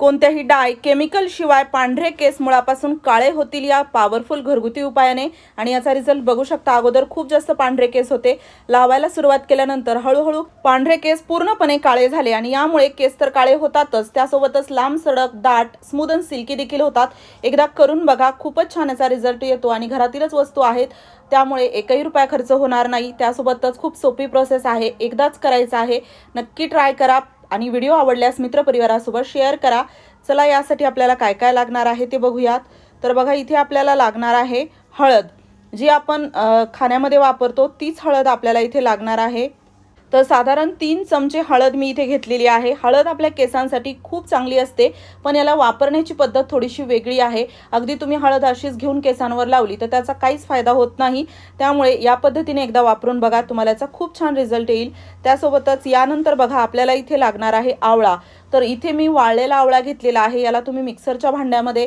कोणत्याही डाय केमिकल शिवाय पांढरे केस मुळापासून काळे होतील या पॉवरफुल घरगुती उपायाने. आणि याचा रिझल्ट बघू शकता अगोदर खूप जास्त पांढरे केस होते. लावायला सुरुवात केल्यानंतर हळूहळू पांढरे केस पूर्णपणे काळे झाले आणि यामुळे केस तर काळे होतातच. त्यासोबतच लांब सडक दाट स्मूद अँड सिल्की देखील होतात. एकदा करून बघा खूपच छान याचा रिझल्ट येतो आणि घरातीलच वस्तू आहेत. त्यामुळे एकही रुपया खर्च होणार नाही. त्यासोबतच खूप सोपी प्रोसेस आहे. एकदाच करायचं आहे. नक्की ट्राय करा. आणि व्हिडिओ आवडल्यास मित्रपरिवारासोबत शेअर करा. चला यासाठी आपल्याला काय काय लागणार आहे ते बघूयात. तर बघा इथे आपल्याला लागणार आहे हळद. जी आपण खाण्यामध्ये वापरतो तीच हळद आपल्याला इथे लागणार आहे. तर साधारण तीन चमचे हळद मी इथे घेतलेली आहे. हळद आपल्या केसांसाठी खूप चांगली असते पण याला वापरण्याची पद्धत थोडीशी वेगळी आहे. अगदी तुम्ही हळद अशीच घेऊन केसांवर लावली तर त्याचा काहीच फायदा होत नाही. त्यामुळे या पद्धतीने एकदा वापरून बघा तुम्हाला याचा खूप छान रिझल्ट येईल. त्यासोबतच यानंतर बघा आपल्याला इथे लागणार आहे आवळा. तर इथे मी वाळलेला आवळा घेतलेला आहे. याला तुम्ही मिक्सरच्या भांड्यामध्ये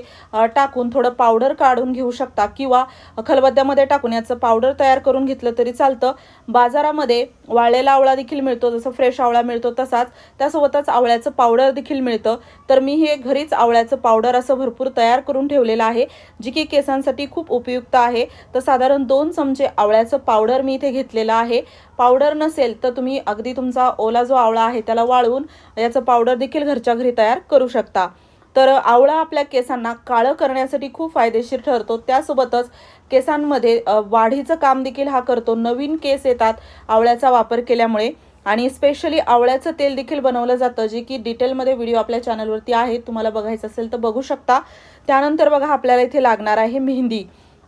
टाकून थोडं पावडर काढून घेऊ शकता किंवा खलबत्त्यामध्ये टाकून याचं पावडर तयार करून घेतलं तरी चालतं. बाजारामध्ये वाळलेला आवळा देखील मिळतो. जसं फ्रेश आवळा मिळतो तसाच. त्यासोबतच आवळ्याचं पावडर देखील मिळतं. तर मी हे घरीच आवळ्याचं पावडर असं भरपूर तयार करून ठेवलेलं आहे जी की केसांसाठी खूप उपयुक्त आहे. तर साधारण दोन चमचे आवळ्याचं पावडर मी इथे घेतलेलं आहे. पावडर नसेल तर तुम्ही अगदी तुमचा ओला जो आवळा आहे त्याला वाळवून याचं पावडर देखील घरच्या घरी तयार करू शकता. तर आवळा आपल्या केसांना काळं करण्यासाठी खूप फायदेशीर ठरतो. त्यासोबतच केसांमध्ये वाढीचं काम देखील हा करतो. नवीन केस येतात आवळ्याचा वापर केल्यामुळे आणि स्पेशली आवळ्याचं तेल देखील बनवलं जातं जे की डिटेलमध्ये व्हिडिओ आपल्या चॅनलवरती आहे तुम्हाला बघायचं असेल तर बघू शकता. त्यानंतर बघा आपल्याला इथे लागणार आहे मेहंदी.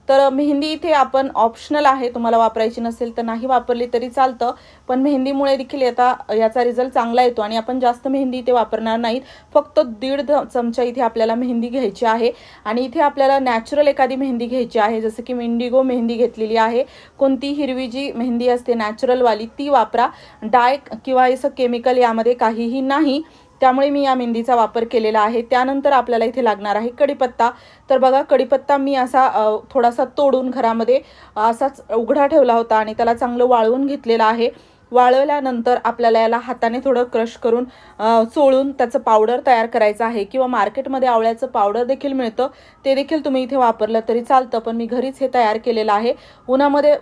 तर मेहंदी इथे आपण ऑप्शनल आहे. तुम्हाला वापरायची नसेल तर नाही वापरली तरी चालतं. पण मेहंदीमुळे देखील आता याचा रिझल्ट चांगला येतो आणि आपण जास्त मेहंदी इथे वापरणार नाहीत. फक्त दीड ध- चमचा इथे आपल्याला मेहंदी घ्यायची आहे. आणि इथे आपल्याला नॅचरल एखादी मेहंदी घ्यायची आहे. जसं की मी इंडिगो मेहंदी घेतलेली आहे. कोणती हिरवी जी मेहंदी असते नॅचरलवाली ती वापरा. डाय किंवा असं केमिकल यामध्ये काहीही नाही. त्यामुळे मी या मेहंदीचा वापर केलेला आहे. त्यानंतर आपल्याला इथे लागणार आहे कढीपत्ता. तर बघा कढीपत्ता मी असा थोडासा तोडून घरामध्ये असाच उघडा ठेवला होता आणि त्याला चांगलं वाळवून घेतलेला आहे. वाळवल्यानंतर आपल्याला याला हाताने थोडं क्रश करून चोळून त्याचं पावडर तयार करायचं आहे किंवा मार्केटमध्ये आवळ्याचं पावडर देखील मिळतं. ते देखील तुम्ही इथे वापरलं तरी चालतं पण मी घरीच हे तयार केलेलं आहे. उन्हामध्ये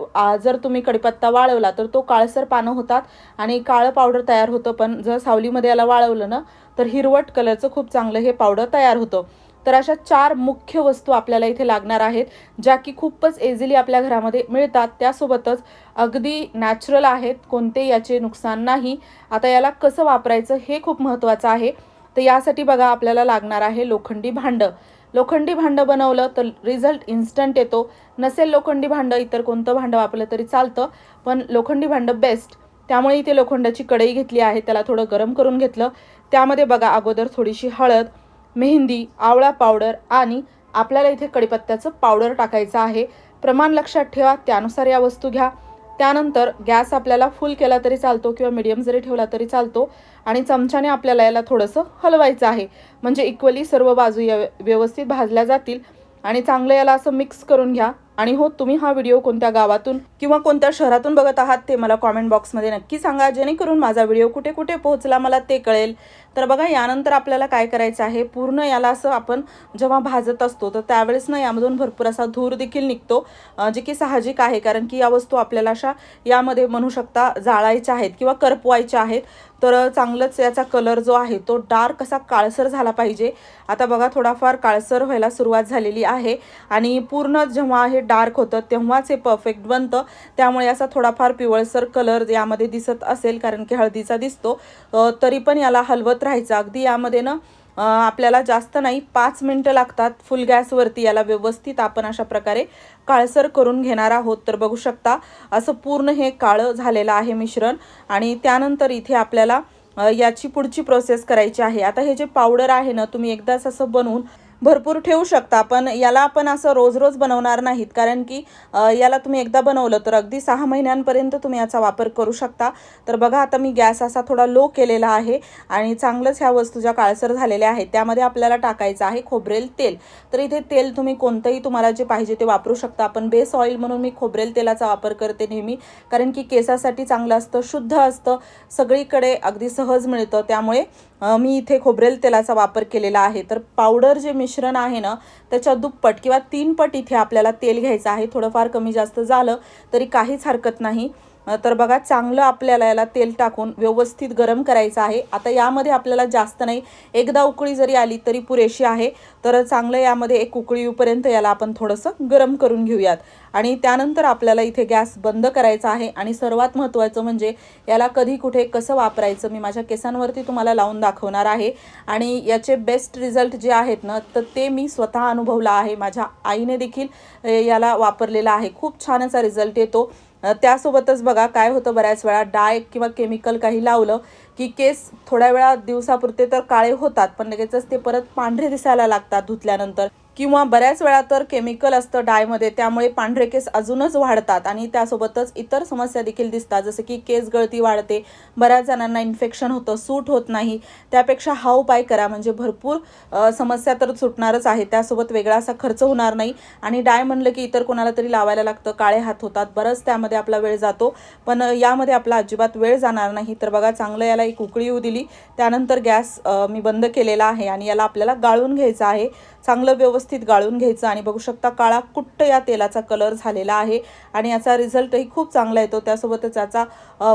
जर तुम्ही कडीपत्ता वाळवला तर तो काळसर पानं होतात आणि काळं पावडर तयार होतं पण जर सावलीमध्ये याला वाळवलं ना तर हिरवट कलरचं खूप चांगलं हे पावडर तयार होतं. तर अशा चार मुख्य वस्तू आपल्याला इथे लागणार आहेत ज्या की खूपच इझिली आपल्या घरामध्ये मिळतात. त्यासोबतच अगदी नॅचरल आहेत कोणते याचे नुकसान नाही. आता याला कसं वापरायचं हे खूप महत्त्वाचं आहे. तर यासाठी बघा आपल्याला लागणार आहे लोखंडी भांडं. लोखंडी भांडं बनवलं तर रिझल्ट इन्स्टंट येतो. नसेल लोखंडी भांडं इतर कोणतं भांडं वापरलं तरी चालतं. पण लोखंडी भांडं बेस्ट त्यामुळे इथे लोखंडाची कढई घेतली आहे त्याला थोडं गरम करून घेतलं. त्यामध्ये बघा अगोदर थोडीशी हळद मेहंदी आवळा पावडर आणि आपल्याला इथे कडीपत्त्याचं पावडर टाकायचं आहे. प्रमाण लक्षात ठेवा त्यानुसार या वस्तू घ्या. त्यानंतर गॅस आपल्याला फुल केला तरी चालतो किंवा मिडियम जरी ठेवला तरी चालतो आणि चमच्याने आपल्याला याला थोडंसं हलवायचं आहे. म्हणजे इक्वली सर्व बाजू या व्यवस्थित भाजल्या जातील आणि चांगलं याला असं मिक्स करून घ्या. आणि हो तुम्ही हा व्हिडिओ कोणत्या गावातून किंवा कोणत्या शहरातून बघत आहात ते मला कॉमेंट बॉक्समध्ये नक्की सांगा. जेणेकरून माझा व्हिडिओ कुठे कुठे पोहोचला मला ते कळेल. तर बघा यानंतर आपल्याला काय करायचं आहे? पूर्ण याला असं आपण जेव्हा भाजत असतो तर त्यावेळेस ना यामधून भरपूर असा धूर देखील निघतो जे की साहजिक आहे. कारण की या वस्तू आपल्याला अशा यामध्ये म्हणू शकता जाळायच्या आहेत किंवा करपवायच्या आहेत. तर चांगलंच याचा कलर जो आहे तो डार्क असा काळसर झाला पाहिजे. आता बघा थोडाफार काळसर व्हायला सुरुवात झालेली आहे. आणि पूर्ण जेव्हा हे डार्क होतं तेव्हाच हे परफेक्ट बनतं. त्यामुळे असा थोडाफार पिवळसर कलर यामध्ये दिसत असेल कारण की हळदीचा दिसतो. तरी पण याला हलवत राहायचं. अगदी यामध्ये ना आपल्याला जास्त नाही पाच मिनटं लागतात फुल गॅसवरती याला व्यवस्थित आपण अशा प्रकारे काळसर करून घेणार आहोत. तर बघू शकता असं पूर्ण हे काळं झालेलं आहे मिश्रण आणि त्यानंतर इथे आपल्याला याची पुढची प्रोसेस करायची आहे. आता हे जे पावडर आहे ना तुम्ही एकदाच असं बनवून भरपूर ठेवू शकता पण याला आपण असं रोज रोज बनवणार नाहीत. कारण की याला तुम्ही एकदा बनवलं तर अगदी सहा महिन्यांपर्यंत तुम्ही याचा वापर करू शकता. तर बघा आता मी गॅस असा थोडा लो केलेला आहे आणि चांगलंच ह्या वस्तू ज्या काळसर झालेल्या आहेत त्यामध्ये आपल्याला टाकायचं आहे खोबरेल तेल. तर इथे तेल तुम्ही कोणतंही तुम्हाला जे पाहिजे ते वापरू शकता. पण बेस ऑइल म्हणून मी खोबरेल तेलाचा वापर करते नेहमी. कारण की केसासाठी चांगलं असतं शुद्ध असतं. सगळीकडे अगदी सहज मिळतं. त्यामुळे मी इथे खोबरेल तेलाचा वापर केलेला आहे. तर पावडर जे मिश्रण आहे ना त्याच्या दुप्पट किंवा तीन पट इथे आपल्याला तेल घ्यायचं आहे. थोडंफार कमी जास्त झालं तरी काहीच हरकत नाही. तर बघा चांगलं आपल्याला याला तेल टाकून व्यवस्थित गरम करायचं आहे. आता यामध्ये आपल्याला जास्त नाही एकदा उकळी जरी आली तरी पुरेशी आहे. तर चांगलं यामध्ये एक उकळी येऊपर्यंत याला आपण थोडंसं गरम करून घेऊयात. आणि त्यानंतर आपल्याला इथे गॅस बंद करायचा आहे. आणि सर्वात महत्त्वाचं म्हणजे याला कधी कुठे कसं वापरायचं मी माझ्या केसांवरती तुम्हाला लावून दाखवणार आहे. आणि याचे बेस्ट रिझल्ट जे आहेत ना तर ते मी स्वतः अनुभवला आहे. माझ्या आईने देखील याला वापरलेला आहे. खूप छान याचा रिझल्ट येतो. त्यासोबतच बघा काय होतं बऱ्याच वेळा डाय किंवा केमिकल काही लावलं की केस थोड्या वेळा दिवसापुरते तर काळे होतात पण लगेचच ते परत पांढरे दिसायला लागतात धुतल्यानंतर. किंवा बऱ्याच वेळा तर केमिकल असतं डायमध्ये त्यामुळे पांढरे केस अजूनच वाढतात आणि त्यासोबतच इतर समस्या देखील दिसतात. जसं की केस गळती वाढते बऱ्याच जणांना इन्फेक्शन होतं सूट होत नाही. त्यापेक्षा हा उपाय करा. म्हणजे भरपूर समस्या तर सुटणारच आहे. त्यासोबत वेगळा असा खर्च होणार नाही. आणि डाय म्हणलं की इतर कोणाला तरी लावायला लागतं. काळे हात होतात. बरंच त्यामध्ये आपला वेळ जातो. पण यामध्ये आपला अजिबात वेळ जाणार नाही. तर बघा चांगलं याला एक उकळी येऊ दिली. त्यानंतर गॅस मी बंद केलेला आहे आणि याला आपल्याला गाळून घ्यायचं आहे. चांगलं व्यवस्थित गाळून घ्यायचं आणि बघू शकता काळा कुट्ट या तेलाचा कलर झालेला आहे. आणि याचा रिझल्टही खूप चांगला येतो. त्यासोबतच याचा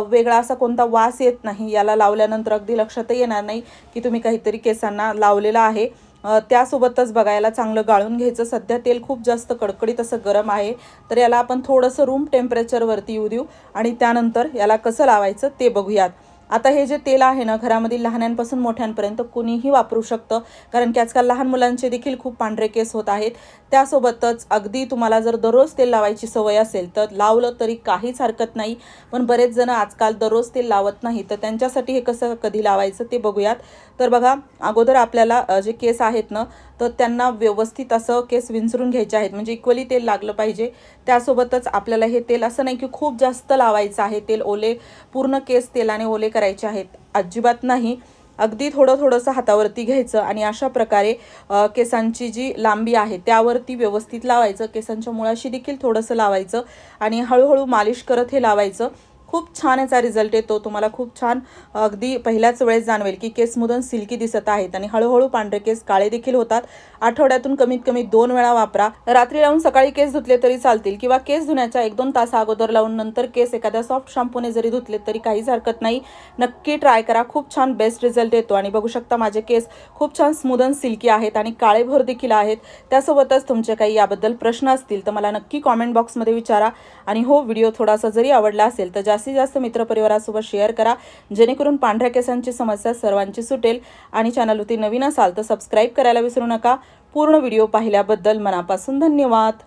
वेगळा असा कोणता वास येत नाही याला लावल्यानंतर अगदी लक्षातही येणार नाही की तुम्ही काहीतरी केसांना लावलेला आहे. त्यासोबतच बघायला चांगलं गाळून घ्यायचं. सध्या तेल खूप जास्त कडकडीत असं गरम आहे. तर याला आपण थोडंसं रूम टेम्परेचरवरती येऊ देऊ आणि त्यानंतर याला कसं लावायचं ते बघूयात. आता हे जे तेल आहे ना घरामधील लहानांपासून मोठ्यांपर्यंत कुणीही वापरू शकतं. कारण की आजकाल लहान मुलांचे देखील खूप पांढरे केस होत आहेत. त्यासोबतच अगदी तुम्हाला जर दररोज तेल लावायची सवय असेल तर लावलं तरी काहीच हरकत नाही. पण बरेच जण आजकाल दररोज तेल लावत नाही. तर त्यांच्यासाठी हे कसं कधी लावायचं ते बघूयात. तर बघा अगोदर आपल्याला जे केस आहेत ना तर त्यांना व्यवस्थित असं केस विंचरून घ्यायचे आहेत. म्हणजे इक्वली तेल लागलं पाहिजे. त्यासोबतच आपल्याला हे तेल असं नाही की खूप जास्त लावायचं आहे. तेल ओले पूर्ण केस तेलाने ओले करायचे आहेत. अजिबात नाही. अगदी थोडं थोडंसं हातावरती घ्यायचं आणि अशा प्रकारे केसांची जी लांबी आहे त्यावरती व्यवस्थित लावायचं. केसांच्या मुळाशी देखील थोडंसं लावायचं आणि हळूहळू मालिश करत हे लावायचं. खूप छान याचा रिझल्ट येतो. तुम्हाला खूप छान अगदी पहिल्याच वेळेस जाणवेल की केस मुदन सिल्की दिसत आहेत आणि हळूहळू पांढरे केस काळे देखील होतात. आठवड्यातून कमीत कमी दोन वेळा वापरा. रात्री लावून सकाळी केस धुतले तरी चालतील किंवा केस धुण्याच्या एक दोन तास अगोदर लावून नंतर केस एखाद्या सॉफ्ट शॅम्पूने जरी धुतले तरी काहीच हरकत नाही. नक्की ट्राय करा. खूप छान बेस्ट रिझल्ट येतो. आणि बघू शकता माझे केस खूप छान स्मूद अँड सिल्की आहेत आणि काळेभोर देखील आहेत. त्यासोबतच तुमचे काही याबद्दल प्रश्न असतील तर मला नक्की कॉमेंट बॉक्समध्ये विचारा. आणि हो व्हिडिओ थोडासा जरी आवडला असेल तर जास्तीत जास्त मित्रपरिवारासोबत शेअर करा. जेणेकरून पांढऱ्या केसांची समस्या सर्वांची सुटेल. आणि चॅनलवरती नवीन असाल तर सबस्क्राईब करायला विसरू नका. पूर्ण व्हिडिओ पाहिल्याबद्दल मनापासून धन्यवाद.